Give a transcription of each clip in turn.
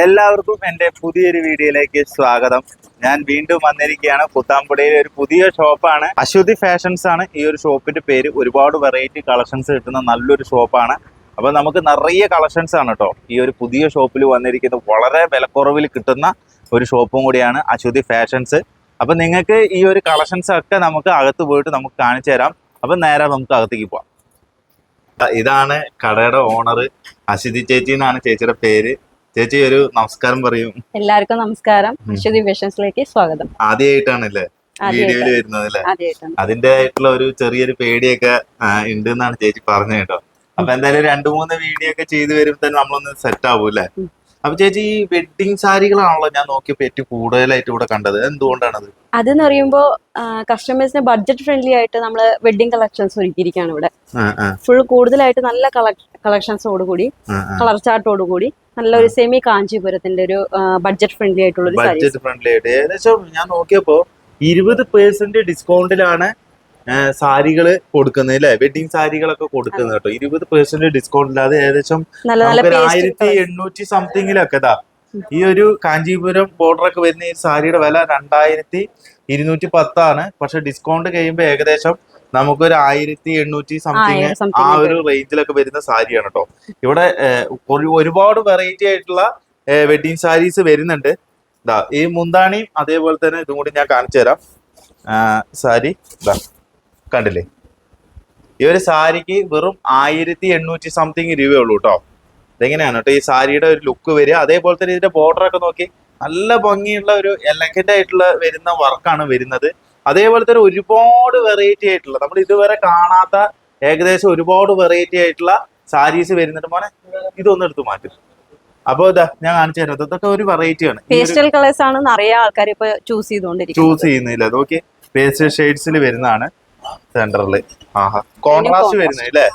എല്ലാവർക്കും എന്റെ പുതിയൊരു വീഡിയോയിലേക്ക് സ്വാഗതം. ഞാൻ വീണ്ടും വന്നിരിക്കുകയാണ്. പുത്താമ്പുടിയിൽ ഒരു പുതിയ ഷോപ്പാണ്. അശ്വതി ഫാഷൻസ് ആണ്. ഈ ഒരു ഷോപ്പിന്റെ പേര് ഒരുപാട് വെറൈറ്റി കളക്ഷൻസ് കിട്ടുന്ന നല്ലൊരു ഷോപ്പാണ്. അപ്പൊ നമുക്ക് നിറയെ കളക്ഷൻസ് ആണ് കേട്ടോ. ഈ ഒരു പുതിയ ഷോപ്പിൽ വന്നിരിക്കുന്നത് വളരെ വിലക്കുറവിൽ കിട്ടുന്ന ഒരു ഷോപ്പും കൂടിയാണ് അശ്വതി ഫാഷൻസ്. അപ്പൊ നിങ്ങൾക്ക് ഈ ഒരു കളക്ഷൻസ് ഒക്കെ നമുക്ക് അകത്ത് പോയിട്ട് നമുക്ക് കാണിച്ചു തരാം. അപ്പൊ നേരെ നമുക്ക് അകത്തേക്ക് പോവാം. ഇതാണ് കടയുടെ ഓണർ അശ്വതി ചേച്ചി എന്നാണ് ചേച്ചിയുടെ പേര്. ചേച്ചി ഒരു നമസ്കാരം പറയും. എല്ലാവർക്കും നമസ്കാരം. അശ്വതി ഫാഷൻസിലേക്ക് സ്വാഗതം. ആദ്യമായിട്ടാണല്ലേ വീഡിയോയിൽ ആദ്യമായിട്ടാണ് വരുന്നത് അല്ലേ? അതിന്റെ ആയിട്ടുള്ള ഒരു ചെറിയൊരു പേടിയൊക്കെ ഉണ്ട് എന്നാണ് ചേച്ചി പറഞ്ഞു കേട്ടോ. അപ്പൊ എന്തായാലും രണ്ടു മൂന്ന് വീഡിയോ ഒക്കെ ചെയ്തു വരുമ്പോ തന്നെ നമ്മളൊന്ന് സെറ്റ് ആവൂല്ലേ. അപ്പൊ ചേച്ചി ഈ വെഡിങ് സാരികളാണല്ലോ ഞാൻ നോക്കിയപ്പോ ഏറ്റവും കൂടുതലായിട്ട് ഇവിടെ കണ്ടത്. എന്തുകൊണ്ടാണത്? അതെന്ന് പറയുമ്പോൾ കസ്റ്റമേഴ്സിന് ബഡ്ജറ്റ് ഫ്രണ്ട്ലി ആയിട്ട് നമ്മൾ വെഡിങ് കളക്ഷൻസ് ഒരുക്കിയിരിക്കുകയാണ് ഇവിടെ. ഫുൾ കൂടുതലായിട്ട് നല്ല കളക്ഷൻസോട് കൂടി. കളർ ചാർട്ടോട് കൂടി നല്ലൊരു സെമി കാഞ്ചീപുരത്തിന്റെ ഒരു ബഡ്ജറ്റ് ഫ്രണ്ട്ലി ആയിട്ടുള്ള ബഡ്ജറ്റ് ഫ്രണ്ട്ലി ആയിട്ട്. ഏകദേശം ഞാൻ നോക്കിയപ്പോ ഇരുപത് പേഴ്സെന്റ് ഡിസ്കൗണ്ടിലാണ് സാരികൾ കൊടുക്കുന്നത് അല്ലെ വെഡിങ് സാരികളൊക്കെ കൊടുക്കുന്നത് കേട്ടോ. ഇരുപത് പെർസെന്റ് ഡിസ്കൗണ്ട് ഇല്ലാതെ ഏകദേശം ആയിരത്തി എണ്ണൂറ്റി സംതിങ്ങിലൊക്കെ ഇതാ. ഈ ഒരു കാഞ്ചീപുരം ബോർഡർ ഒക്കെ വരുന്ന ഈ സാരിയുടെ വില രണ്ടായിരത്തി ഇരുന്നൂറ്റി പത്താണ്. പക്ഷെ ഡിസ്കൗണ്ട് കഴിയുമ്പോൾ ഏകദേശം നമുക്കൊരു ആയിരത്തി എണ്ണൂറ്റി സംതിങ് ആ ഒരു റേഞ്ചിലൊക്കെ വരുന്ന സാരിയാണ് കേട്ടോ. ഇവിടെ ഒരുപാട് വെറൈറ്റി ആയിട്ടുള്ള വെഡിങ് സാരീസ് വരുന്നുണ്ട്. ഇതാ ഈ മുന്താണിയും അതേപോലെ തന്നെ ഇതും കൂടി ഞാൻ കാണിച്ചു തരാം സാരി ഇതാ. കണ്ടില്ലേ? ഈ ഒരു സാരിക്ക് വെറും ആയിരത്തി എണ്ണൂറ്റി സംതിങ് രൂപയുള്ളൂ കേട്ടോ ഇതെങ്ങനെയാണ് കേട്ടോ ഈ സാരിയുടെ ഒരു ലുക്ക് വരിക. അതേപോലെ തന്നെ ഇതിന്റെ ബോർഡർ ഒക്കെ നോക്കി നല്ല ഭംഗിയുള്ള ഒരു എലഗന്റ് ആയിട്ടുള്ള വരുന്ന വർക്കാണ് വരുന്നത്. അതേപോലെ തന്നെ ഒരുപാട് വെറൈറ്റി ആയിട്ടുള്ള നമ്മൾ ഇതുവരെ കാണാത്ത ഏകദേശം ഒരുപാട് വെറൈറ്റി ആയിട്ടുള്ള സാരീസ് വരുന്നുണ്ട് മോനെ. ഇതൊന്നും എടുത്ത് മാറ്റും. അപ്പൊ ഇതാ ഞാൻ കാണിച്ചു തരാം. ഇതൊക്കെ ഒരു വെറൈറ്റി ആണ്. പേസ്റ്റൽ കളേഴ്സ് ആണ് നിറയെ ആൾക്കാർ ഇപ്പൊ ചൂസ് ചെയ്തുകൊണ്ടിരിക്കുന്നത്. ചൂസ് ചെയ്യുന്നില്ല. നോക്കി. പേസ്റ്റൽ ഷെയ്ഡ്സിൽ വരുന്നതാണ്. സെന്ററിൽ ആഹാ. കോൺട്രാസ്റ്റ് വരുന്നത് അല്ലേ?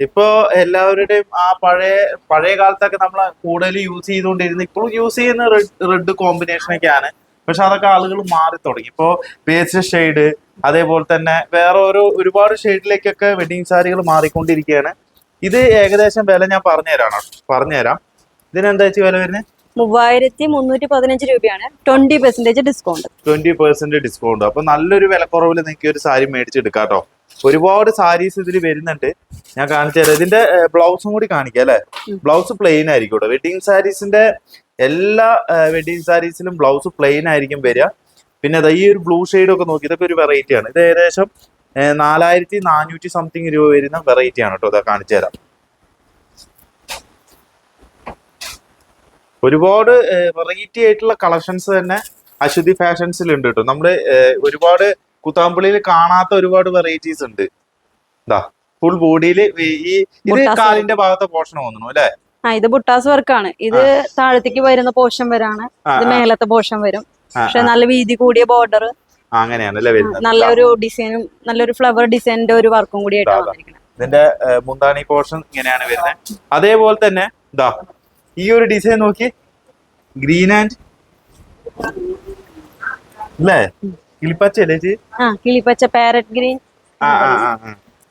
ഇപ്പൊ എല്ലാവരുടെയും ആ പഴയ പഴയ കാലത്തൊക്കെ നമ്മൾ കൂടുതൽ യൂസ് ചെയ്തുകൊണ്ടിരുന്ന ഇപ്പോഴും യൂസ് ചെയ്യുന്ന റെഡ് കോമ്പിനേഷൻ ഒക്കെയാണ്. പക്ഷെ അതൊക്കെ ആളുകൾ മാറി തുടങ്ങി. ഇപ്പോ പേസ്റ്റ് ഷെയ്ഡ് അതേപോലെ തന്നെ വേറെ ഓരോ ഒരുപാട് ഷെയ്ഡിലേക്കൊക്കെ വെഡിങ് സാരികൾ മാറിക്കൊണ്ടിരിക്കുകയാണ് ഇത് ഏകദേശം വില ഞാൻ പറഞ്ഞുതരാണോ പറഞ്ഞുതരാം. ഇതിനെന്താ വെച്ചാൽ വില വരുന്നത് മൂവായിരത്തി മുന്നൂറ്റി പതിനഞ്ച് രൂപയാണ് twenty percentage discount twenty percent discount അപ്പൊ നല്ലൊരു വിലക്കുറവിൽ നിങ്ങൾക്ക് ഒരു സാരി മേടിച്ചെടുക്കാട്ടോ. ഒരുപാട് സാരീസ് ഇതിൽ വരുന്നുണ്ട്. ഞാൻ കാണിച്ചു തരാം. ഇതിന്റെ ബ്ലൗസും കൂടി കാണിക്കാം അല്ലെ? ബ്ലൗസ് പ്ലെയിൻ ആയിരിക്കും കേട്ടോ വെഡിങ് സാരീസിന്റെ എല്ലാ വെഡിങ് സാരീസിലും ബ്ലൗസ് പ്ലെയിൻ ആയിരിക്കും വരിക. പിന്നെ ദാ ഈ ഒരു ബ്ലൂ ഷെയ്ഡ് ഒക്കെ നോക്കി ഇതൊക്കെ ഒരു വെറൈറ്റിയാണ് ഇത് ഏകദേശം നാലായിരത്തി നാനൂറ്റി സംതിങ് രൂപ വരുന്ന വെറൈറ്റി ആണ് കേട്ടോ ഇതാ കാണിച്ചു തരാം. ഒരുപാട് വെറൈറ്റി ആയിട്ടുള്ള കളക്ഷൻസ് തന്നെ അശ്വതി ഫാഷൻസിൽ ഉണ്ട് കേട്ടോ നമ്മൾ ഒരുപാട് കുത്താമ്പള്ളിയിൽ കാണാത്ത ഒരുപാട് വെറൈറ്റീസ് ഉണ്ട്. ഇതാ ഫുൾ ബോഡിയിൽ ഈ ഇത് കാലിന്റെ ഭാഗത്തെ പോർഷൻ തോന്നുന്നു അല്ലെ? ആ ഇത് ബുട്ടാസ് വർക്കാണ് ഇത് താഴത്തേക്ക് വരുന്ന പോർഷൻ വരാണ്. ഇത് മേലത്തെ പോർഷൻ വരും. പക്ഷെ നല്ല വീതി കൂടിയ ബോർഡർ അങ്ങനെയാണല്ലേ നല്ലൊരു ഡിസൈനും നല്ലൊരു ഫ്ലവർ ഡിസൈനിന്റെ ഒരു വർക്കും കൂടി ആയിട്ടാണ് ഇതിന്റെ മുന്താണി പോർഷൻ ഇങ്ങനെയാണ് വരുന്നത്. അതേപോലെ തന്നെ ഇതാ ഈ ഒരു ഡിസൈൻ നോക്കി. ഗ്രീൻ ആൻഡ് അല്ലേ കിളിപ്പച്ച അല്ലേ കിളിപ്പച്ച പാരറ്റ് ഗ്രീൻ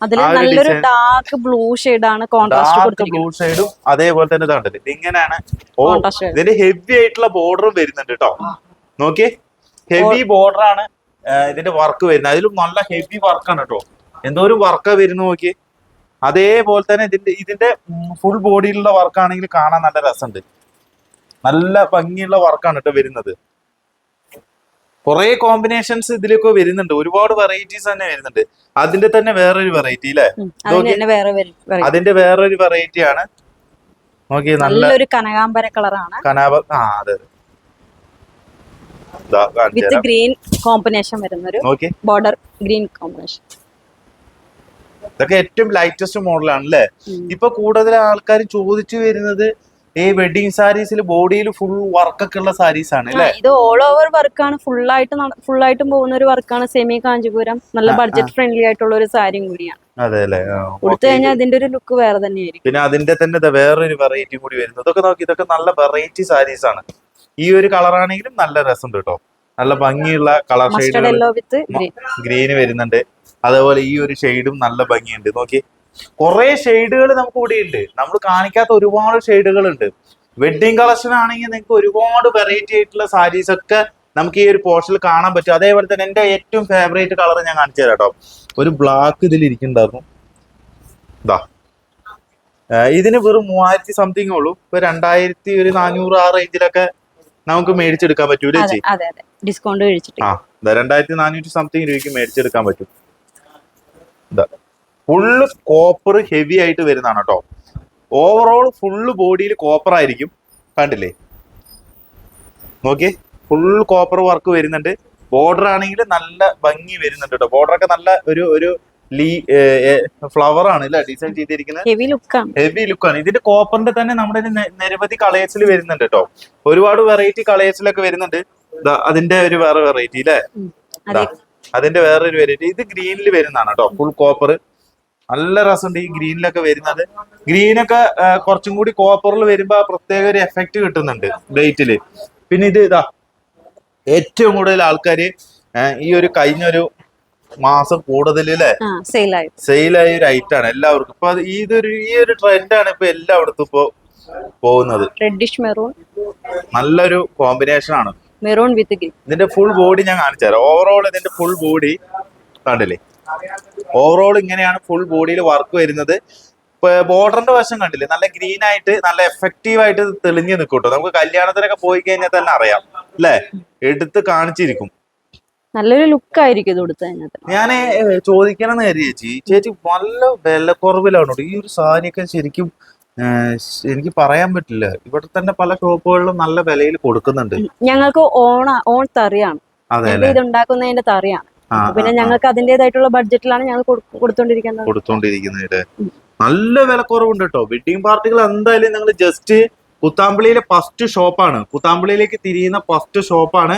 അതിൽ നല്ലൊരു ഡാർക്ക് ബ്ലൂ ആണ് കോൺട്രാസ്റ്റ് ബ്ലൂ ഷെയ്ഡും അതേപോലെ തന്നെ ഇതാണ്ടത് ഇങ്ങനെയാണ്. ഓ. ഇതിന്റെ ഹെവി ആയിട്ടുള്ള ബോർഡറും വരുന്നുണ്ട് കേട്ടോ നോക്കിയേ. ഹെവി ബോർഡർ ആണ് ഇതിന്റെ വർക്ക് വരുന്നത്. അതിലും നല്ല ഹെവി വർക്കാണ് കേട്ടോ എന്തോ ഒരു വർക്കാ വരുന്നു നോക്കി അതേപോലെ തന്നെ ഇതിന്റെ ഇതിന്റെ ഫുൾ ബോഡിയിലുള്ള വർക്കാണെങ്കിൽ കാണാൻ നല്ല രസമുണ്ട്. നല്ല ഭംഗിയുള്ള വർക്കാണ് കേട്ടോ വരുന്നത്. കുറെ കോമ്പിനേഷൻസ് ഇതിലൊക്കെ വരുന്നുണ്ട്. ഒരുപാട് വെറൈറ്റീസ് തന്നെ വരുന്നുണ്ട്. അതിന്റെ തന്നെ വേറൊരു വെറൈറ്റി അല്ലേ. അതിന്റെ വേറൊരു വെറൈറ്റി ആണ്. നോക്കി നല്ല ഒരു കനകാംബര കളറാണ് കനാബ ആ അതെ. വിത്ത് ഗ്രീൻ കോമ്പിനേഷൻ വരുന്നൊരു ഒരു ബോർഡർ ഗ്രീൻ കോമ്പിനേഷൻ ഇതൊക്കെ ഏറ്റവും ലൈറ്റസ്റ്റ് മോഡലാണ് അല്ലേ ഇപ്പൊ കൂടുതൽ ആൾക്കാർ ചോദിച്ചു വരുന്നത് ഈ വെഡിങ് സാരീസിൽ ബോഡിയിൽ ഫുൾ വർക്കൊക്കെ ഉള്ള സാരീസ് ആണ് അല്ലേ? ഇത് ഓൾ ഓവർ വർക്കാണ് ഫുൾ ആയിട്ട് ഫുൾ ആയിട്ട് പോകുന്ന ഒരു വർക്കാണ് സെമി കാഞ്ചിപുരം നല്ല ബഡ്ജറ്റ് ഫ്രണ്ട്ലി ആയിട്ടുള്ള ഒരു സാരിയും കൂടിയാണ്. അതെ അല്ലേ കൊടുത്തു കഴിഞ്ഞാൽ അതിന്റെ ഒരു ലുക്ക് വേറെ തന്നെയായിരിക്കും. പിന്നെ അതിന്റെ തന്നെ വേറൊരു വെറൈറ്റി കൂടി വരുന്നു. ഇതൊക്കെ നോക്കി ഇതൊക്കെ നല്ല വെറൈറ്റി സാരീസ് ആണ്. ഈ ഒരു കളർ ആണെങ്കിലും നല്ല രസമുണ്ട് കേട്ടോ. നല്ല ഭംഗിയുള്ള കളർ ഷെയ്ഡ് ഗ്രീന് വരുന്നുണ്ട്. അതേപോലെ ഈ ഒരു ഷെയ്ഡും നല്ല ഭംഗിയുണ്ട്. നോക്കി. കുറെ ഷെയ്ഡുകൾ നമുക്ക് ഇവിടെ ഉണ്ട് നമ്മൾ കാണിക്കാത്ത ഒരുപാട് ഷെയ്ഡുകൾ ഉണ്ട് വെഡിങ് കളക്ഷൻ ആണെങ്കിൽ നിങ്ങൾക്ക് ഒരുപാട് വെറൈറ്റി ആയിട്ടുള്ള സാരീസ് ഒക്കെ നമുക്ക് ഈ ഒരു പോർഷനിൽ കാണാൻ പറ്റും. അതേപോലെ തന്നെ എന്റെ ഏറ്റവും ഫേവറേറ്റ് കളർ ഞാൻ കാണിച്ചു തരാം കേട്ടോ ഒരു ബ്ലാക്ക് ഇതിൽ ഇരിക്കുന്നുണ്ടായിരുന്നു. ഇതാ ഇതിന് വെറും മൂവായിരത്തി സംതിങ് ഉള്ളൂ. ഇപ്പൊ രണ്ടായിരത്തി ഒരു നാനൂറ് ആ റേഞ്ചിലൊക്കെ നമുക്ക് മേടിച്ചെടുക്കാൻ പറ്റൂലേ ചേച്ചി? ഡിസ്കൗണ്ട് ആ രണ്ടായിരത്തി നാനൂറ്റി സംതിങ് രൂപയ്ക്ക് മേടിച്ചെടുക്കാൻ പറ്റും. ഇതാ. ഫുള്ള് കോപ്പർ ഹെവി ആയിട്ട് വരുന്നതാണ് കേട്ടോ ഓവറോൾ ഫുള്ള് ബോഡിയിൽ കോപ്പർ ആയിരിക്കും. കണ്ടില്ലേ? നോക്കിയേ. ഫുൾ കോപ്പർ വർക്ക് വരുന്നുണ്ട്. ബോർഡർ ആണെങ്കിൽ നല്ല ഭംഗി വരുന്നുണ്ട് കേട്ടോ ബോർഡർ ഒക്കെ നല്ല ഒരു ഒരു ലീ ഫ്ലവർ ആണ് അല്ലെ? ഡിസൈൻ ചെയ്തിരിക്കുന്നത്. ഹെവി ലുക്കാണ് ഹെവി ലുക്കാണ് ഇതിന്റെ കോപ്പറിന്റെ തന്നെ നമ്മുടെ നിരവധി കളേഴ്സിൽ വരുന്നുണ്ട് കേട്ടോ ഒരുപാട് വെറൈറ്റി കളേഴ്സിലൊക്കെ വരുന്നുണ്ട്. അതിന്റെ ഒരു വേറെ വെറൈറ്റി അല്ലേ അതിന്റെ വേറൊരു വെറൈറ്റി ഇത് ഗ്രീനിൽ വരുന്നതാണ് കേട്ടോ ഫുൾ കോപ്പർ നല്ല രസമുണ്ട് ഈ ഗ്രീനിലൊക്കെ വരുന്നത്. ഗ്രീനൊക്കെ കുറച്ചും കൂടി കോപ്പറിൽ വരുമ്പോ പ്രത്യേക ഒരു എഫക്റ്റ് കിട്ടുന്നുണ്ട് ഡേറ്റിൽ പിന്നെ ഇത് ഇതാ ഏറ്റവും കൂടുതൽ ആൾക്കാര് ഈ ഒരു കഴിഞ്ഞൊരു മാസം കൂടുതൽ അല്ലേ സെയിലായി ഒരു ഐറ്റം ആണ് എല്ലാവർക്കും. ഇപ്പൊ ഇതൊരു ഈ ഒരു ട്രെൻഡ് ആണ് ഇപ്പൊ എല്ലായിടത്തും ഇപ്പൊ പോകുന്നത് റെഡിഷ് മെറൂൺ നല്ലൊരു കോമ്പിനേഷൻ ആണ്. Maroon with green. ഇതിന്റെ ഫുൾ ബോഡി ഞാൻ കാണിച്ചു തരാം. ഓവറോൾ ഇതിന്റെ ഫുൾ ബോഡി കണ്ടില്ലേ? ഓവറോൾ ഇങ്ങനെയാണ് ഫുൾ ബോഡിയിൽ വർക്ക് വരുന്നത്. ബോർഡറിന്റെ വശം കണ്ടില്ലേ? നല്ല ഗ്രീൻ ആയിട്ട് നല്ല എഫക്റ്റീവ് ആയിട്ട് തെളിഞ്ഞു നിൽക്കൂട്ടോ. നമുക്ക് കല്യാണത്തിനൊക്കെ പോയി കഴിഞ്ഞാൽ തന്നെ അറിയാം. അല്ലേ? എടുത്ത് കാണിച്ചിരിക്കും. നല്ലൊരു ലുക്ക് ആയിരിക്കും ഇത് കൊടുത്തു ഞാൻ ചോദിക്കണം എന്ന് കരുതി ചേച്ചി. ചേച്ചി നല്ല വിലക്കുറവിലാണോ? ഈ ഒരു സാരിയൊക്കെ ശരിക്കും എനിക്ക് പറയാൻ പറ്റില്ല. ഇവിടെ തന്നെ പല ഷോപ്പുകളിലും നല്ല വിലയിൽ കൊടുക്കുന്നുണ്ട്. ഞങ്ങൾക്ക് ഓണ ഓൺ തറിയാണ്. ഇതുണ്ടാക്കുന്നതിന്റെ തറിയാണ്. പിന്നെ. ഞങ്ങൾക്ക് അതിന്റേതായിട്ടുള്ള ബഡ്ജറ്റിലാണ് ഞങ്ങൾ കൊടു- കൊടുത്തോണ്ടിരിക്കുന്നത്. കൊടുത്തോണ്ടിരിക്കുന്നത് നല്ല വിലക്കുറവുണ്ട് കേട്ടോ വെഡിങ് പാർട്ടികൾ എന്തായാലും ഞങ്ങൾ ജസ്റ്റ് കുത്താമ്പിളിയിലെ ഫസ്റ്റ് ഷോപ്പാണ് കുത്താമ്പിളിയിലേക്ക് തിരിയുന്ന ഫസ്റ്റ് ഷോപ്പാണ്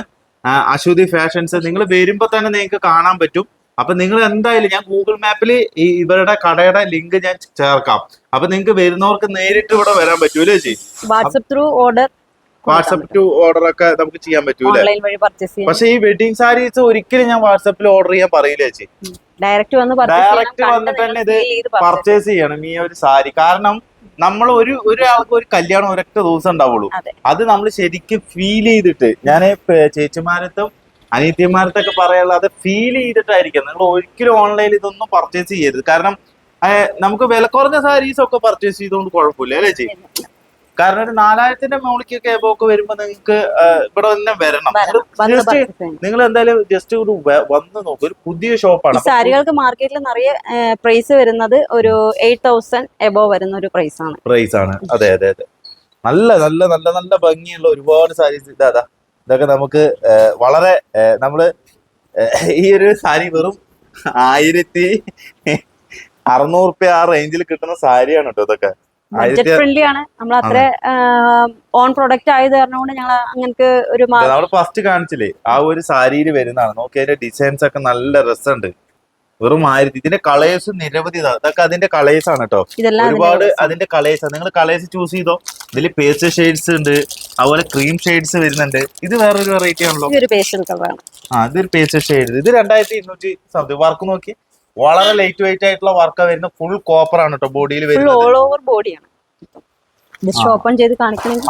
അശ്വതി ഫാഷൻസ് നിങ്ങൾ വരുമ്പോ തന്നെ നിങ്ങൾക്ക് കാണാൻ പറ്റും. അപ്പൊ നിങ്ങൾ എന്തായാലും ഞാൻ ഗൂഗിൾ മാപ്പിൽ ഈ ഇവരുടെ കടയുടെ ലിങ്ക് ഞാൻ ചേർക്കാം. അപ്പൊ നിങ്ങൾക്ക് വരുന്നവർക്ക് നേരിട്ട് ഇവിടെ വരാൻ പറ്റൂലേ ചേച്ചി? WhatsApp through order WhatsApp to order ഒക്കെ നമുക്ക് ചെയ്യാൻ പറ്റൂലേ പക്ഷെ ഈ വെഡിങ് സാരീസ് ഒരിക്കലും ഞാൻ വാട്സപ്പിൽ ഓർഡർ ചെയ്യാൻ പറയില്ല ചേച്ചി. ഡയറക്റ്റ് വന്ന് ഡയറക്റ്റ് വന്നിട്ട് തന്നെ ഇത് പർച്ചേസ് ചെയ്യണം. ഈ ഒരു സാരി. കാരണം നമ്മൾ ഒരു ഒരാൾക്ക് ഒരു കല്യാണം ഒരൊറ്റ ദിവസം ഉണ്ടാവുള്ളൂ. അത്. നമ്മൾ ശരിക്കും ഫീൽ ചെയ്തിട്ട് ഞാൻ ചേച്ചിമാരത്തും അനിയത്തിമാരത്തൊക്കെ പറയാനുള്ള അത് ഫീൽ ചെയ്തിട്ടായിരിക്കും. നിങ്ങൾ ഒരിക്കലും ഓൺലൈനിൽ ഇതൊന്നും പർച്ചേസ് ചെയ്യരുത്. കാരണം നമുക്ക് വില കുറഞ്ഞ സാരീസ് ഒക്കെ പർച്ചേസ് ചെയ്തുകൊണ്ട് കുഴപ്പമില്ല അല്ലേ ചേച്ചി? കാരണം ഒരു നാലായിരത്തിന്റെ മുകളിലേക്കൊക്കെ എബോക്ക് വരുമ്പോ നിങ്ങൾക്ക് ഇവിടെ തന്നെ വരണം. ജസ്റ്റ് നിങ്ങൾ എന്തായാലും ജസ്റ്റ് ഒരു വന്ന് നോക്കും. ഒരു പുതിയ ഷോപ്പാണ് സാരികൾക്ക് മാർക്കറ്റിൽ നിറയെ പ്രൈസ് വരുന്നത് ഒരു എയ്റ്റ് തൗസൻഡ് എബോ വരുന്ന ഒരു പ്രൈസ് ആണ്. പ്രൈസ് ആണ്. അതെ അതെ അതെ. നല്ല നല്ല നല്ല നല്ല ഭംഗിയുള്ള ഒരുപാട് സാരീസ് ഇതാ. ഇതൊക്കെ നമുക്ക് വളരെ നമ്മൾ നമ്മൾ ഈ ഒരു സാരി വെറും ആയിരത്തി അറുന്നൂറ് റുപ്യ ആ റേഞ്ചിൽ കിട്ടുന്ന സാരിയാണ് കേട്ടോ ഇതൊക്കെ. ബഡ്ജറ്റ് ആയിരത്തി ഫ്രണ്ട്ലി ആണ്. നമ്മൾ അത്ര ഓൺ പ്രൊഡക്റ്റ് ആയത് ഞങ്ങൾ അങ്ങനത്തെ ഒരു നമ്മൾ ഫസ്റ്റ് കാണിച്ചില്ലേ ആ ഒരു സാരിയിൽ വരുന്നതാണ്. നോക്കി അതിന്റെ ഡിസൈൻസ് ഒക്കെ നല്ല രസമുണ്ട് വെറും ആയിരത്തി ഇതിന്റെ കളേഴ്സ് നിരവധി അതൊക്കെ ഇതൊക്കെ അതിന്റെ കളേഴ്സ് ആണ് കേട്ടോ ഒരുപാട് ആണ്. അതിന്റെ കളേഴ്സ് നിങ്ങൾ കളേഴ്സ് ചൂസ് ചെയ്തോ? ഇതിൽ പേസ്റ്റ് ഷെയ്ഡ്സ് ഉണ്ട് അതുപോലെ ക്രീം ഷെയ്ഡ്സ് വരുന്നുണ്ട്. ഇത് വേറൊരു വെറൈറ്റി ആണല്ലോ. ആ ഇതൊരു പേസ്റ്റ് ഷെയ്ഡ് ഇത് രണ്ടായിരത്തി ഇരുന്നൂറ്റി സംതിങ് വർക്ക് നോക്കി. വളരെ ലൈറ്റ് വെയിറ്റ് ആയിട്ടുള്ള വർക്ക് വരുന്ന ഫുൾ കോപ്പർ ആണ് കേട്ടോ ബോഡിയിൽ വരുന്നത്. ഓപ്പൺ ചെയ്ത്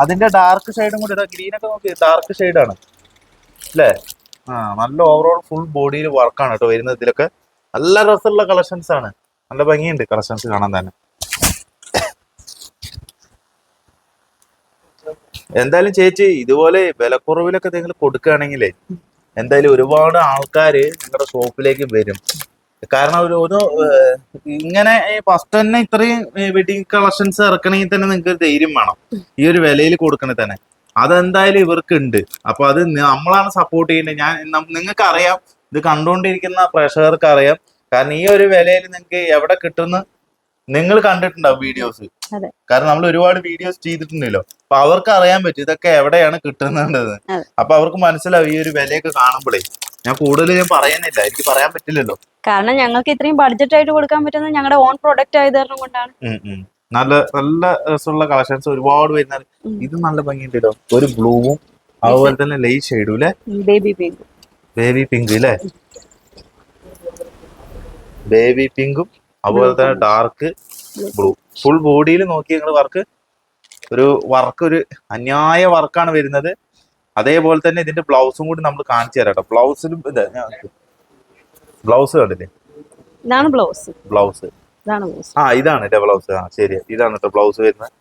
അതിന്റെ ഡാർക്ക് ഷെയ്ഡും കൂടി ഗ്രീൻ ഒക്കെ നോക്കി ഡാർക്ക് ഷെയ്ഡ് ആണ്. അല്ലേ ആ നല്ല ഓവറോൾ ഫുൾ ബോഡിയിൽ വർക്കാണ് കേട്ടോ വരുന്നത് ഇതിലൊക്കെ. നല്ല രസമുള്ള കളക്ഷൻസ് ആണ്. നല്ല ഭംഗിയുണ്ട് കളക്ഷൻസ് കാണാൻ തന്നെ. എന്തായാലും ചേച്ചി ഇതുപോലെ വിലക്കുറവിലൊക്കെ നിങ്ങൾ കൊടുക്കുകയാണെങ്കിലേ എന്തായാലും ഒരുപാട് ആൾക്കാര് നിങ്ങളുടെ ഷോപ്പിലേക്ക് വരും. കാരണം ഒരു ഒരു ഇങ്ങനെ ഫസ്റ്റ് തന്നെ ഇത്രയും വെഡിങ് കളക്ഷൻസ് ഇറക്കണമെങ്കിൽ തന്നെ നിങ്ങൾക്ക് ധൈര്യം വേണം. ഈ ഒരു വിലയിൽ കൊടുക്കണേ തന്നെ. അതെന്തായാലും ഇവർക്ക് ഉണ്ട് അപ്പൊ അത് നമ്മളാണ് സപ്പോർട്ട് ചെയ്യുന്നത് ഞാൻ നിങ്ങൾക്ക് അറിയാം ഇത് കണ്ടുകൊണ്ടിരിക്കുന്ന പ്രേക്ഷകർക്ക് അറിയാം കാരണം ഈ ഒരു വിലയിൽ നിങ്ങൾക്ക് എവിടെ കിട്ടുന്ന നിങ്ങൾ കണ്ടിട്ടുണ്ടാവും വീഡിയോസ്. കാരണം നമ്മൾ ഒരുപാട് വീഡിയോസ് ചെയ്തിട്ടുണ്ടല്ലോ. അപ്പൊ അവർക്ക് അറിയാൻ പറ്റും ഇതൊക്കെ എവിടെയാണ് കിട്ടുന്നുണ്ടത്. അപ്പൊ അവർക്ക് മനസ്സിലാവും ഈ ഒരു വിലയൊക്കെ കാണുമ്പോഴേ ഞാൻ കൂടുതൽ ഞാൻ പറയുന്നില്ല. എനിക്ക് പറയാൻ പറ്റില്ലല്ലോ. കാരണം ഞങ്ങൾക്ക് ഇത്രയും ബഡ്ജറ്റ് ആയിട്ട് കൊടുക്കാൻ പറ്റുന്നത് ഞങ്ങളുടെ ഓൺ പ്രൊഡക്റ്റ് ആയത് കാരണം കൊണ്ടാണ്. നല്ല നല്ല രസമുള്ള കളക്ഷൻസ് ഒരുപാട് വരുന്ന ഇത് നല്ല ഭംഗിയുണ്ട് കേട്ടോ ഒരു ബ്ലൂവും അതുപോലെ തന്നെ ലൈറ്റ് ഷെയ്ഡും അല്ലേ ബേബി പിങ്ക് ബേബി പിങ്ക് അല്ലേ ബേബി പിങ്കും അതുപോലെ തന്നെ ഡാർക്ക് ബ്ലൂ ഫുൾ ബോഡിയിൽ നോക്കി നിങ്ങൾ വർക്ക് ഒരു വർക്ക് ഒരു അന്യായ വർക്കാണ് വരുന്നത്. അതേപോലെ തന്നെ ഇതിന്റെ ബ്ലൗസും കൂടി നമ്മൾ കാണിച്ചു തരാം കേട്ടോ. ബ്ലൗസിലും ഇത് ബ്ലൗസ് കണ്ടില്ലേ? ഇതാണ് ബ്ലൗസ് ബ്ലൗസ് ആ ഇതാണ് കേട്ടോ ബ്ലൗസ് ആ ശരി. ഇതാണ് കേട്ടോ ബ്ലൗസ് വരുന്നത്.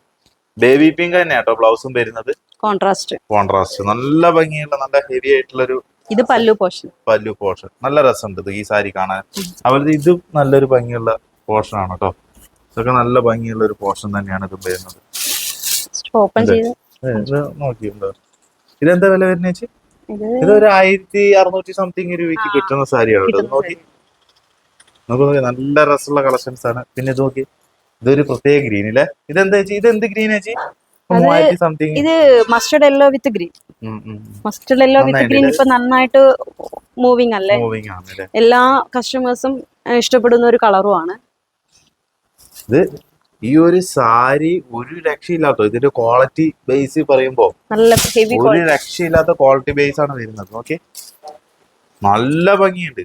ബേബി പിങ്ക് തന്നെ കേട്ടോ ബ്ലൗസും വരുന്നത്. കോൺട്രാസ്റ്റ് കോൺട്രാസ്റ്റ് നല്ല ഭംഗിയുള്ള നല്ല ഹെവി ആയിട്ടുള്ള ഒരു ഇത് പല്ലു പോഷൻ. പല്ലു പോഷൻ. നല്ല രസമുണ്ട് ഇത് ഈ സാരി കാണാൻ. അവരുടെ ഇത് നല്ലൊരു ഭംഗിയുള്ള പോർഷൻ ആണ് കേട്ടോ ഇതൊക്കെ നല്ല ഭംഗിയുള്ള ഒരു പോർഷൻ തന്നെയാണ് ഇത് വരുന്നത് ഓപ്പൺ ചെയ്ത്. ഇതെന്താ വില വരുന്ന ചേച്ചി? ഇത് ഒരു ആയിരത്തി അറുന്നൂറ്റി സംതിങ് രൂപയ്ക്ക് കിട്ടുന്ന സാരിയാണ് കേട്ടോ നോക്കി. നോക്കി നോക്കി. നല്ല രസമുള്ള കളക്ഷൻസ് ആണ് പിന്നെ ഇത് നോക്കി. ഇതൊരു പ്രത്യേക ഗ്രീൻ അല്ലേ ഇതെന്താ ചേച്ചി? ഇത് എന്ത് ഗ്രീൻ ചേച്ചി? മൂവായിരത്തി സംതിങ് ഇത് mustard yellow with green mustard yellow with green ഇപ്പൊ നന്നായിട്ട് മൂവിങ് അല്ലേ? എല്ലാ കസ്റ്റമേഴ്സും ഇഷ്ടപ്പെടുന്ന ഒരു കളറും ആണ്. ഇത് ഈ ഒരു സാരി ഒരു രക്ഷയില്ലാത്തോ ഇതിന്റെ ക്വാളിറ്റി ബേസ് പറയുമ്പോ നല്ല ഹെവി ഒരു രക്ഷയില്ലാത്ത ക്വാളിറ്റി ബേസ് ആണ് വരുന്നത്. ഓക്കെ നല്ല ഭംഗിയുണ്ട്.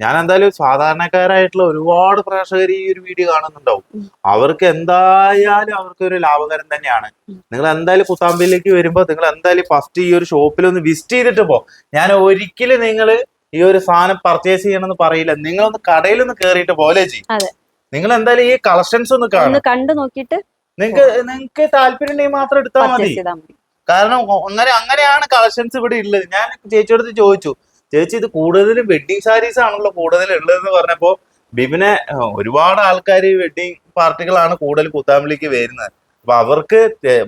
ഞാൻ എന്തായാലും സാധാരണക്കാരായിട്ടുള്ള ഒരുപാട് പ്രേക്ഷകർ ഈ ഒരു വീഡിയോ കാണുന്നുണ്ടാവും. അവർക്ക് എന്തായാലും അവർക്ക് ഒരു ലാഭകരം തന്നെയാണ്. നിങ്ങൾ എന്തായാലും കുത്താമ്പിലേക്ക് വരുമ്പോൾ നിങ്ങൾ എന്തായാലും ഫസ്റ്റ് ഈ ഒരു ഷോപ്പിൽ ഒന്ന് വിസിറ്റ് ചെയ്തിട്ട് പോ. ഞാൻ ഒരിക്കലും നിങ്ങൾ ഈ ഒരു സാധനം പർച്ചേസ് ചെയ്യണമെന്ന് പറയില്ല. നിങ്ങളൊന്ന് കടയിലൊന്ന് കയറിയിട്ട് പോലെ ചെയ്യും. നിങ്ങൾ എന്തായാലും ഈ കളക്ഷൻസ് ഒന്ന് കാണും കണ്ടു നോക്കിയിട്ട് നിങ്ങൾക്ക് നിങ്ങൾക്ക് താല്പര്യം ഉണ്ടെങ്കിൽ മാത്രം എടുത്താൽ മതി. കാരണം ഒന്നര അങ്ങനെ അങ്ങനെയാണ് കളക്ഷൻസ് ഇവിടെ ഉള്ളത്. ഞാൻ ചേച്ചിയോടത്ത് ചോദിച്ചു. ചേച്ചി ഇത് കൂടുതലും വെഡിങ് സാരീസ് ആണല്ലോ കൂടുതൽ ഉള്ളതെന്ന് പറഞ്ഞപ്പോ ബിബിനെ ഒരുപാട് ആൾക്കാർ വെഡിങ് പാർട്ടികളാണ് കൂടുതൽ കൂത്താമ്പിളിക്ക് വരുന്നത്. അപ്പൊ അവർക്ക്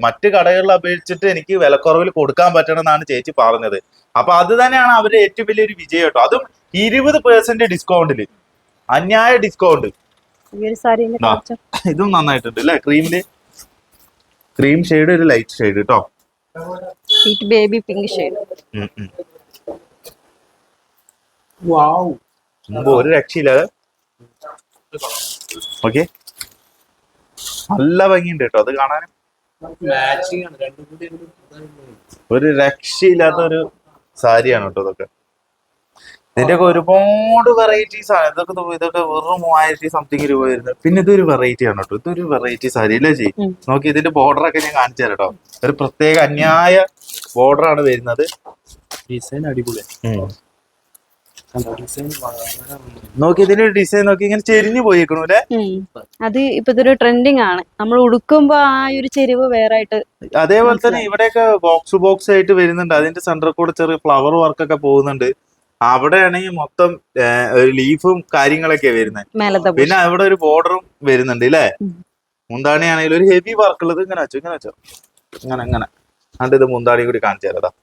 മറ്റു കടകളിൽ അപേക്ഷിച്ചിട്ട് എനിക്ക് വിലക്കുറവിൽ കൊടുക്കാൻ പറ്റണം എന്നാണ് ചേച്ചി പറഞ്ഞത്. അപ്പൊ അത് തന്നെയാണ് അവരുടെ ഏറ്റവും വലിയൊരു വിജയം കേട്ടോ. അതും ഇരുപത് പേഴ്സെന്റ് ഡിസ്കൗണ്ടിൽ അന്യായ ഡിസ്കൗണ്ട് ഈ ഇതും നന്നായിട്ടുണ്ട് അല്ലെ? ക്രീമിൽ ക്രീം ഷെയ്ഡ് ഒരു ലൈറ്റ് ഷെയ്ഡ് കേട്ടോ ബേബി പിങ്ക് ഷെയ്ഡ്. മുമ്പ് ഒരു രക്ഷയില്ലാതെ ഓക്കെ. നല്ല ഭംഗിയുണ്ട് കേട്ടോ അത് കാണാനും. ഒരു ഒരു രക്ഷയില്ലാത്ത ഒരു സാരിയാണ് കേട്ടോ ഇതൊക്കെ. ഇതിന്റെയൊക്കെ ഒരുപാട് വെറൈറ്റീസ് ആണ് ഇതൊക്കെ ഇതൊക്കെ വെറും മൂവായിരത്തി സംതിങ് രൂപ വരുന്നത്. പിന്നെ ഇതൊരു വെറൈറ്റി ആണ് കേട്ടോ ഇതൊരു വെറൈറ്റി സാരി അല്ലേ ചെയ് നോക്കി ഇതിന്റെ ബോർഡർ ഒക്കെ ഞാൻ കാണിച്ചു തരാം കേട്ടോ. ഒരു പ്രത്യേക അന്യായ ബോർഡർ ആണ് വരുന്നത്. ഡിസൈൻ അടിപൊളിയാണ്. നോക്കി ഇതിന്റെ ഡിസൈൻ നോക്കി ഇങ്ങനെ ചെരിഞ്ഞു പോയേക്കണു അല്ലേ? അത് ഇപ്പൊ ഇതൊരു ട്രെൻഡിങ് ആണ്. നമ്മൾ ഉടുക്കുമ്പോ ആ ഒരു ചെരിവ് വേറെ ആയിട്ട് അതേപോലെ തന്നെ ഇവിടെയൊക്കെ ബോക്സ് ബോക്സ് ആയിട്ട് വരുന്നുണ്ട്. അതിന്റെ സെന്ററിൽ കൂടെ ചെറിയ ഫ്ലവർ വർക്ക് ഒക്കെ പോകുന്നുണ്ട്. അവിടെയാണെങ്കിൽ മൊത്തം ഒരു ലീഫും കാര്യങ്ങളൊക്കെ വരുന്നത് പിന്നെ അവിടെ ഒരു ബോർഡറും വരുന്നുണ്ട് അല്ലേ മുന്താണി ആണെങ്കിൽ ഒരു ഹെവി വർക്ക് ഉള്ളത്. ഇങ്ങനെ വെച്ചു ഇങ്ങനെ വെച്ചോ. ഇങ്ങനെ ഇങ്ങനെ. എന്നിട്ട് ഇത് മുന്താണി കൂടി കാണിച്ചു തരാം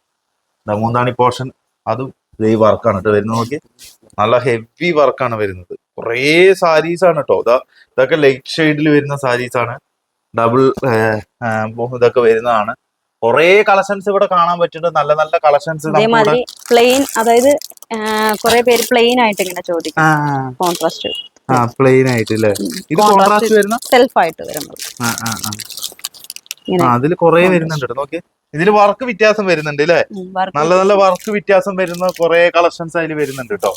ദാ മുന്താണി പോർഷൻ അതും ഈ വർക്കാണ് കേട്ടോ വരുന്നത്. നോക്കി നല്ല ഹെവി വർക്കാണ് വരുന്നത്. കുറേ സാരീസ് ആണ് കേട്ടോ ഇതാ ഇതൊക്കെ ലൈറ്റ് ഷെയ്ഡിൽ വരുന്ന സാരീസ് ആണ്. ഡബിൾ ഇതൊക്കെ വരുന്നതാണ്. കുറേ കളക്ഷൻസ് ഇവിടെ കാണാൻ പറ്റുന്നുണ്ട്. നല്ല നല്ല കളക്ഷൻസ് അതേമാതിരി പ്ലെയിൻ അതായത് കുറെ പേര് പ്ലെയിൻ ആയിട്ട് ഇങ്ങനെ ചോദിക്കും. കോൺട്രാസ്റ്റ് ആ. പ്ലെയിൻ ആയിട്ട് അല്ലേ ഇത് കോൺട്രാസ്റ്റ് വരുന്ന? സെൽഫ് ആയിട്ട് വരുന്നത്. അതിൽ കുറെ വരുന്നുണ്ട് കേട്ടോ ഇതിൽ വർക്ക് വ്യത്യാസം വരുന്നുണ്ട് അല്ലേ നല്ല നല്ല വർക്ക് വ്യത്യാസം വരുന്ന കുറെ കളക്ഷൻസ് അതിൽ വരുന്നുണ്ട് കേട്ടോ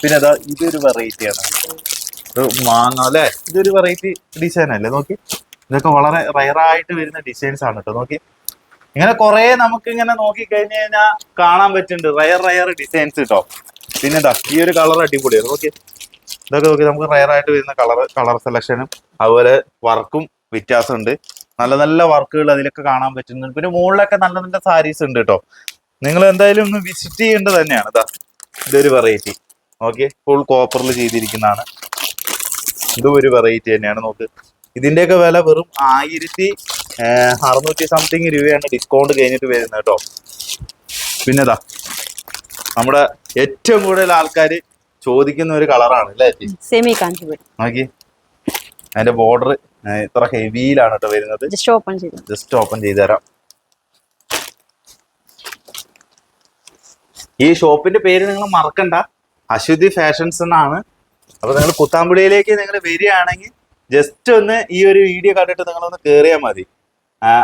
പിന്നെ അതാ ഇതൊരു വെറൈറ്റി ആണ്. മാങ്ങ അല്ലെ ഇതൊരു വെറൈറ്റി ഡിസൈൻ അല്ലേ? നോക്കി. ഇതൊക്കെ വളരെ റയറായിട്ട് വരുന്ന ഡിസൈൻസ് ആണ് കേട്ടോ നോക്കി. ഇങ്ങനെ കുറെ നമുക്ക് ഇങ്ങനെ നോക്കി കഴിഞ്ഞു കഴിഞ്ഞാൽ കാണാൻ പറ്റുന്നുണ്ട്. റയർ റയർ ഡിസൈൻസ് കേട്ടോ പിന്നെ എന്താ ഈ ഒരു കളർ അടിപൊളിയാണ്. നോക്കി. ഇതൊക്കെ നോക്കി നമുക്ക് റയർ ആയിട്ട് വരുന്ന കളർ കളർ സെലക്ഷനും അതുപോലെ വർക്കും വ്യത്യാസമുണ്ട്. നല്ല നല്ല വർക്കുകൾ അതിലൊക്കെ കാണാൻ പറ്റുന്നുണ്ട്. പിന്നെ മുകളിലൊക്കെ നല്ല നല്ല സാരീസ് ഉണ്ട് കേട്ടോ നിങ്ങൾ എന്തായാലും ഒന്ന് വിസിറ്റ് ചെയ്യേണ്ടത് തന്നെയാണ് ഇതാ ഇതൊരു വെറൈറ്റി ഓക്കെ ഫുൾ കോപ്പറിൽ ചെയ്തിരിക്കുന്നതാണ്. ഇതും ഒരു വെറൈറ്റി തന്നെയാണ്. നോക്ക് ഇതിന്റെയൊക്കെ വില വെറും ആയിരത്തി അറുന്നൂറ്റി സംതിങ് രൂപയാണ് ഡിസ്കൗണ്ട് കഴിഞ്ഞിട്ട് വരുന്നത് കേട്ടോ പിന്നെതാ നമ്മുടെ ഏറ്റവും കൂടുതൽ ആൾക്കാർ ചോദിക്കുന്ന ഒരു കളറാണ് അല്ലേ? സെമി കാഞ്ചിപുരം നോക്കി അതിന്റെ ബോർഡർ ഇത്ര ഹെവിയിലാണ് കേട്ടോ വരുന്നത്. ജസ്റ്റ് ഓപ്പൺ ചെയ്ത്. ജസ്റ്റ് ഓപ്പൺ ചെയ്ത് തരാം ഈ ഷോപ്പിന്റെ പേര് നിങ്ങൾ മറക്കണ്ട. അശ്വതി ഫാഷൻസ് എന്നാണ്. അപ്പൊ നിങ്ങൾ കുത്താമ്പുളിയിലേക്ക് നിങ്ങൾ വരികയാണെങ്കിൽ ജസ്റ്റ് ഒന്ന് ഈ ഒരു വീഡിയോ കണ്ടിട്ട് നിങ്ങൾ ഒന്ന് കയറിയാൽ മതി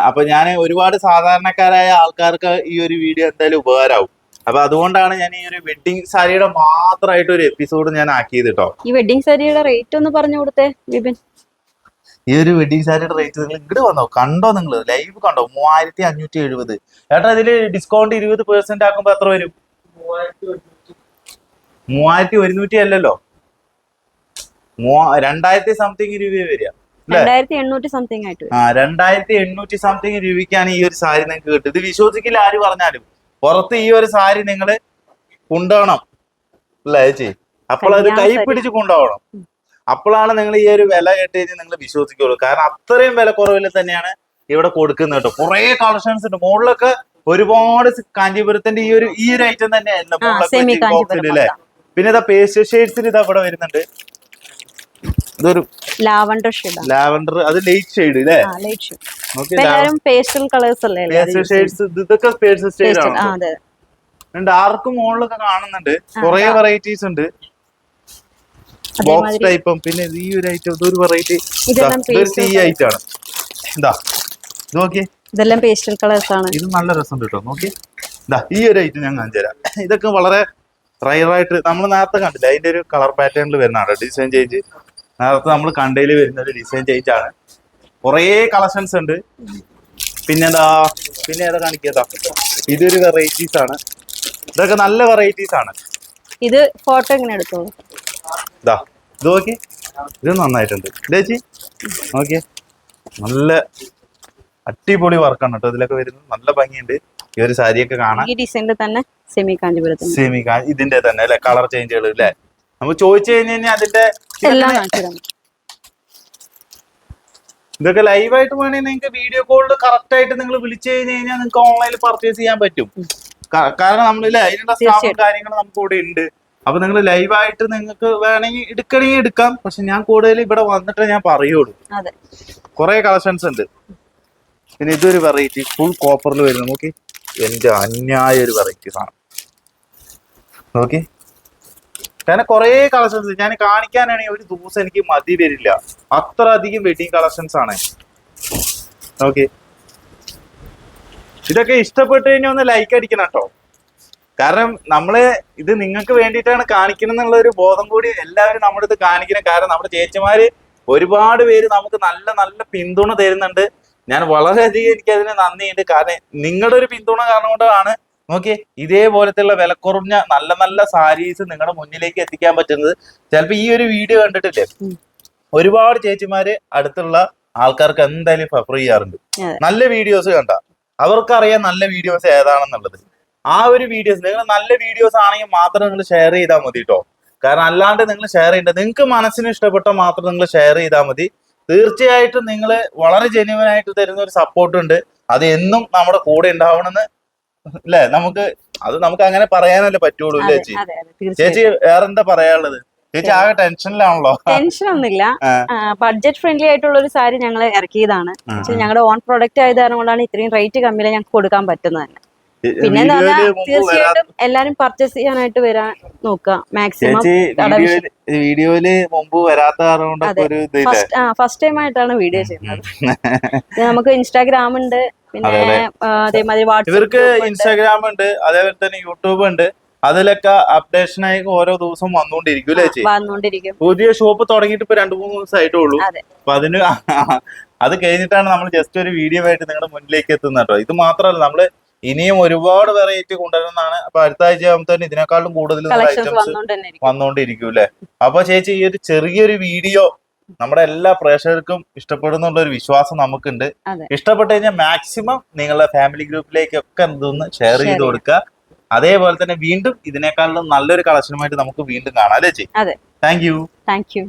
അപ്പൊ ഞാൻ ഒരുപാട് സാധാരണക്കാരായ ആൾക്കാർക്ക് ഈ ഒരു വീഡിയോ എന്തായാലും ഉപകാരമാവും അപ്പൊ അതുകൊണ്ടാണ് ഞാൻ ഈ ഒരു വെഡിങ് സാരിയുടെ മാത്രമായിട്ട് ഒരു എപ്പിസോഡ് ഞാൻ ആക്കിയത് കേട്ടോ ഈ വെഡിങ് സാരിയുടെ റേറ്റ് ഒന്ന് പറഞ്ഞു കൊടുത്തേ വിപിൻ. ഈ ഒരു വെഡിങ് സാരിയുടെ റേറ്റ് നിങ്ങൾ ഇങ്ങോട്ട് വന്നോ. കണ്ടോ നിങ്ങൾ? ലൈവ് കണ്ടോ? മൂവായിരത്തി അഞ്ഞൂറ്റി എഴുപത് ഏട്ടാ ഇതിൽ ഡിസ്കൗണ്ട് ഇരുപത് പെർസെന്റ് ആക്കുമ്പോ എത്ര വരും? മൂവായിരത്തി ഒരുന്നൂറ്റി അല്ലല്ലോ. രണ്ടായിരത്തി സംതിങ് രൂപ വരിക. രണ്ടായിരത്തി എണ്ണൂറ്റി സംതിങ് ആയിട്ട് ആ രണ്ടായിരത്തി എണ്ണൂറ്റി സംതിങ് രൂപയ്ക്കാണ് ഈ ഒരു സാരി നിങ്ങൾക്ക് കിട്ടും ഇത് വിശ്വസിക്കില്ല ആര് പറഞ്ഞാലും. പുറത്ത് ഈ ഒരു സാരി നിങ്ങൾ കൊണ്ടുപോകണം. അല്ലേ ചേച്ചി? അപ്പോൾ അത് കൈ. പിടിച്ച് കൊണ്ടുപോകണം. അപ്പോഴാണ് നിങ്ങൾ ഈ ഒരു വില കേട്ട് കഴിഞ്ഞാൽ നിങ്ങൾ വിശ്വസിക്കുള്ളൂ കാരണം അത്രയും വില കുറവിൽ തന്നെയാണ് ഇവിടെ കൊടുക്കുന്നത് കേട്ടോ. കുറെ കളക്ഷൻസ് ഉണ്ട്. മുകളിലൊക്കെ ഒരുപാട് കാഞ്ചീപുരത്തിന്റെ ഈ ഒരു ഈ ഒരു ഐറ്റം കാഞ്ചിപുരം അല്ലേ പിന്നെ ഇതാ പേസ്റ്റ് ഷെയ്ഡ്സിൽ ഇതാ ഇവിടെ വരുന്നുണ്ട്. ഇതൊരു ലാവണ്ടർ ഷെയ്ഡ് ലാവണ്ടർ അത് ലൈറ്റ് ഷെയ്ഡ് അല്ലേ എല്ലാവരും പേസ്റ്റൽ കളേഴ്സ് അല്ലേ പേസ്റ്റൽ? ഷെയ്ഡ്സ് ഇതൊക്കെ ആർക്കും ഷെയ്ഡ് ആണ്. അതെ. ഡാർക്ക് മുകളിലൊക്കെ കാണുന്നുണ്ട്. കുറെ. വെറൈറ്റീസ് ഉണ്ട്. ബോക്സ് ടൈപ്പും പിന്നെ ഈ ഒരു ഐറ്റം ഇതൊരു വെറൈറ്റി ടീ ഐറ്റം ആണ്. എന്താ ഇത് നോക്കിയേ. ഇതെല്ലാം പേസ്റ്റൽ കളേഴ്സ് ആണ്. ഇത് നല്ല രസം കേട്ടോ നോക്കി ഇതാ ഈ ഒരു ഐറ്റം ഞാൻ കാണിച്ചു തരാം. ഇതൊക്കെ വളരെ റയറായിട്ട് നമ്മൾ നേരത്തെ കണ്ടില്ല. അതിന്റെ ഒരു കളർ പാറ്റേണിൽ വരുന്നതാണ് ഡിസൈൻ ചേഞ്ച് നേരത്തെ നമ്മൾ കണ്ടതിൽ വരുന്ന ഒരു ഡിസൈൻ ചേഞ്ച് ആണ്. കുറേ കളക്ഷൻസ് ഉണ്ട്. പിന്നെന്താ പിന്നെ ഏതാ കാണിക്കാ ഇതൊരു വെറൈറ്റീസ് ആണ്. ഇതൊക്കെ നല്ല വെറൈറ്റീസ് ആണ്. ഇത് ഫോട്ടോ എങ്ങനെ എടുത്തോളൂ? ഇതാ ഇത് നോക്കി. ഇത് നന്നായിട്ടുണ്ട്. ചേച്ചി നോക്കിയേ നല്ല അടിപൊളി വർക്കാണ് കേട്ടോ ഇതിലൊക്കെ വരുന്നത്. നല്ല ഭംഗിയുണ്ട്. ഈ ഒരു സാരിയൊക്കെ കാണാൻ. ഈ ഡിസൈനിൽ തന്നെ സെമി കാഞ്ചിപുരത്തിന് സെമി ഇതിന്റെ തന്നെ അല്ലെ? കളർ ചേഞ്ചുകൾ അല്ലേ? നമ്മൾ ചോദിച്ചു കഴിഞ്ഞ് കഴിഞ്ഞാൽ അതിന്റെ എല്ലാം ഇതൊക്കെ ലൈവായിട്ട് വേണമെങ്കിൽ നിങ്ങൾക്ക് വീഡിയോ കോളിൽ കറക്റ്റ് ആയിട്ട് നിങ്ങൾ വിളിച്ചു കഴിഞ്ഞു കഴിഞ്ഞാൽ നിങ്ങൾക്ക് ഓൺലൈനിൽ പർച്ചേസ് ചെയ്യാൻ പറ്റും. കാരണം നമ്മളില്ലേ അതിനുള്ള സ്റ്റാഫും. കാര്യങ്ങളും നമുക്ക് ഇവിടെ ഉണ്ട്. അപ്പൊ നിങ്ങൾ ലൈവായിട്ട് നിങ്ങൾക്ക് വേണമെങ്കിൽ എടുക്കണമെങ്കിൽ എടുക്കാം. പക്ഷെ ഞാൻ കൂടുതൽ ഇവിടെ വന്നിട്ട് ഞാൻ പറയുള്ളൂ. കുറെ കളക്ഷൻസ് ഉണ്ട്. പിന്നെ ഇതൊരു വെറൈറ്റി ഫുൾ കോപ്പറിൽ വരുന്നത് നോക്കി. എന്റെ അന്യായ ഒരു വെറൈറ്റി സാധനം. നോക്കി. കാരണം കുറെ കളക്ഷൻസ് ഞാൻ കാണിക്കാനാണെങ്കിൽ ഒരു ദിവസം എനിക്ക് മതി വരില്ല. അത്ര അധികം വെഡിങ് കളക്ഷൻസ് ആണ്. നോക്കി. ഇതൊക്കെ ഇഷ്ടപ്പെട്ടു കഴിഞ്ഞാൽ ഒന്ന് ലൈക്ക് അടിക്കണം കേട്ടോ. കാരണം നമ്മൾ ഇത് നിങ്ങൾക്ക് വേണ്ടിയിട്ടാണ് കാണിക്കണം എന്നുള്ള ഒരു ബോധം കൂടി എല്ലാവരും നമ്മുടെ ഇത് കാണിക്കണം. കാരണം നമ്മുടെ ചേച്ചിമാര് ഒരുപാട് പേര് നമുക്ക് നല്ല നല്ല പിന്തുണ തരുന്നുണ്ട്. ഞാൻ വളരെയധികം എനിക്ക് അതിന് നന്ദിയുണ്ട്. കാരണം നിങ്ങളുടെ ഒരു പിന്തുണ കാരണം കൊണ്ടാണ് നോക്കി ഇതേപോലത്തെയുള്ള വിലക്കുറഞ്ഞ നല്ല നല്ല സാരീസ് നിങ്ങളുടെ മുന്നിലേക്ക് എത്തിക്കാൻ പറ്റുന്നത്. ചിലപ്പോൾ ഈ ഒരു വീഡിയോ കണ്ടിട്ടില്ലേ? ഒരുപാട് ചേച്ചിമാര് അടുത്തുള്ള ആൾക്കാർക്ക് എന്തായാലും ഫെഫർ ചെയ്യാറുണ്ട്. നല്ല വീഡിയോസ് കണ്ട. അവർക്കറിയാം നല്ല വീഡിയോസ് ഏതാണെന്നുള്ളത്. ആ ഒരു വീഡിയോസ് നിങ്ങൾ നല്ല വീഡിയോസ് ആണെങ്കിൽ മാത്രം നിങ്ങൾ ഷെയർ ചെയ്താൽ മതി കേട്ടോ കാരണം അല്ലാണ്ട് നിങ്ങൾ ഷെയർ ചെയ്യേണ്ട. നിങ്ങൾക്ക് മനസ്സിന് ഇഷ്ടപ്പെട്ട മാത്രം നിങ്ങൾ ഷെയർ ചെയ്താൽ മതി. തീർച്ചയായിട്ടും നിങ്ങൾ വളരെ ജെന്യുവൻ ആയിട്ട് തരുന്ന ഒരു സപ്പോർട്ട് ഉണ്ട്. അത് എന്നും നമ്മുടെ കൂടെ ഉണ്ടാവണമെന്ന് അല്ലേ? നമുക്ക് അത് നമുക്ക് അങ്ങനെ പറയാനല്ലേ പറ്റുള്ളൂ അല്ലേ ചേച്ചി? ചേച്ചി വേറെന്താ പറയാനുള്ളത്? ചേച്ചി ആകെ ടെൻഷനിലാണല്ലോ ടെൻഷൻ ഒന്നുമില്ല. ബഡ്ജറ്റ് ഫ്രണ്ട്ലി ആയിട്ടുള്ള ഒരു സാരി ഞങ്ങൾ ഇറക്കിയതാണ്. ഞങ്ങളുടെ ഓൺ പ്രൊഡക്റ്റ് ആയത് കാരണം കൊണ്ടാണ് ഇത്രയും റേറ്റ് കമ്മിയിൽ ഞങ്ങൾക്ക് കൊടുക്കാൻ പറ്റുന്നത് തന്നെ. പിന്നെ തീർച്ചയായിട്ടും എല്ലാരും പർച്ചേസ് ചെയ്യാനായിട്ട് വരാൻ നോക്കുക മാക്സിമം വീഡിയോയിൽ മുമ്പ് വരാത്ത ഫസ്റ്റ് ടൈം ആയിട്ടാണ് വീഡിയോ ചെയ്യുന്നത്. നമുക്ക് ഇൻസ്റ്റാഗ്രാം ഉണ്ട് പിന്നെ അതേമാതിരി അതെ. ഇവർക്ക് ഇൻസ്റ്റാഗ്രാം ഉണ്ട്. അതേപോലെ തന്നെ യൂട്യൂബ് ഉണ്ട്. അതിലൊക്കെ അപ്ഡേഷൻ ആയി ഓരോ ദിവസം വന്നുകൊണ്ടിരിക്കും അല്ലേ ചേച്ചി? പുതിയ ഷോപ്പ് തുടങ്ങിയിട്ട് ഇപ്പൊ രണ്ടു മൂന്ന് ദിവസമായിട്ടേ ഉള്ളൂ. അപ്പൊ അതിന് അത് കഴിഞ്ഞിട്ടാണ് നമ്മൾ ജസ്റ്റ് ഒരു വീഡിയോ ആയിട്ട് നിങ്ങളുടെ മുന്നിലേക്ക് എത്തുന്നത് കേട്ടോ. ഇത് മാത്രമല്ല നമ്മൾ ഇനിയും ഒരുപാട് വെറൈറ്റി കൊണ്ടുവരുന്നതാണ്. അപ്പൊ അടുത്ത ആഴ്ച ആകുമ്പോൾ തന്നെ ഇതിനേക്കാളും കൂടുതൽ ഐറ്റംസ് വന്നുകൊണ്ടിരിക്കും അല്ലെ? അപ്പൊ ചേച്ചി ഈ ഒരു ചെറിയൊരു വീഡിയോ നമ്മുടെ എല്ലാ പ്രേക്ഷകർക്കും ഇഷ്ടപ്പെടുന്നുള്ള ഒരു വിശ്വാസം നമുക്കുണ്ട്. ഇഷ്ടപ്പെട്ടു കഴിഞ്ഞാൽ മാക്സിമം നിങ്ങളുടെ ഫാമിലി ഗ്രൂപ്പിലേക്കൊക്കെ എന്തൊന്ന് ഷെയർ ചെയ്ത് കൊടുക്കുക. അതേപോലെ തന്നെ വീണ്ടും ഇതിനേക്കാളും നല്ലൊരു കളക്ഷനുമായിട്ട് നമുക്ക് വീണ്ടും കാണാം അല്ലേ ചേച്ചി. Thank you thank you